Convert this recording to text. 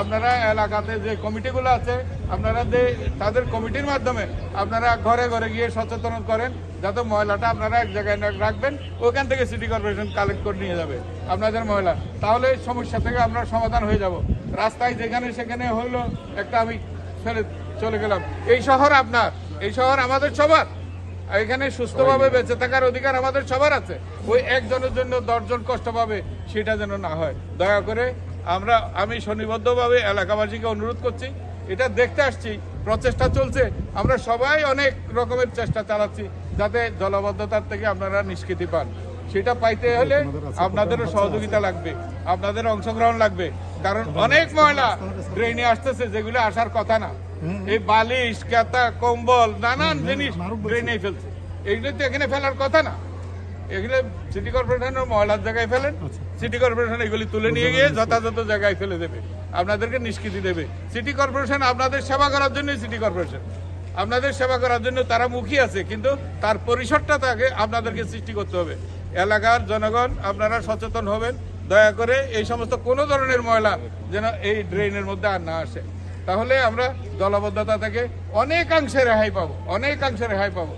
আপনারা এলাকাতে যে কমিটিগুলো আছে, আপনারা যে তাদের কমিটির মাধ্যমে আপনারা ঘরে ঘরে গিয়ে সচেতন করেন, যাতে ময়লাটা আপনারা এক জায়গায় রাখবেন, ওখান থেকে সিটি কর্পোরেশন কালেক্ট করে নিয়ে যাবে আপনাদের ময়লা। তাহলে সমস্যা থেকে আমরা সমাধান হয়ে যাব। রাস্তায় যেখানে সেখানে হইল একটা আমি ফেলে চলে গেলাম। এই শহর আপনার, এই শহর আমাদের সবার। এখানে সুস্থভাবে বেঁচে থাকার অধিকার আমাদের সবার আছে। ওই একজনের জন্য দশজন কষ্ট পাবে, সেটা যেন না হয়। দয়া করে আমরা, আমি শনিবদ্ধভাবে এলাকাবাসীকে অনুরোধ করছি, এটা দেখতে আসছি, প্রচেষ্টা চলছে, আমরা সবাই অনেক রকমের চেষ্টা চালাচ্ছি যাতে জলবদ্ধতার থেকে আপনারা নিষ্কৃতি পান। সেটা পাইতে হলে আপনাদেরও সহযোগিতা লাগবে, আপনাদের অংশগ্রহণ লাগবে, কারণ অনেক ময়লা ড্রেনে আসতেছে যেগুলো আসার কথা না। এই বালিশ, কেতা, কম্বল, নানান জিনিস ড্রেনে ফেলছে। এগুলো তো এখানে ফেলার কথা না। এগুলো সিটি কর্পোরেশনের ময়লার জায়গায় ফেলেন। সিটি কর্পোরেশন এগুলি তুলে নিয়ে গিয়ে যথাযথ জায়গায় ফেলে দেবে। আপনাদেরকে নিষ্কৃতি দেবে। সিটি কর্পোরেশন আপনাদের সেবা করার জন্যই সিটি কর্পোরেশন আপনাদের সেবা করার জন্য তারা মুখী আছে কিন্তু তার পরিসরটা তাকে আপনাদেরকে সৃষ্টি করতে হবে। এলাকার জনগণ আপনারা সচেতন হবেন। দয়া করে এই সমস্ত কোনো ধরনের ময়লা যেন এই ড্রেনের মধ্যে আর না আসে। তাহলে আমরা জলবদ্ধতা থেকে অনেকাংশে রেহাই পাবো অনেকাংশে রেহাই পাবো।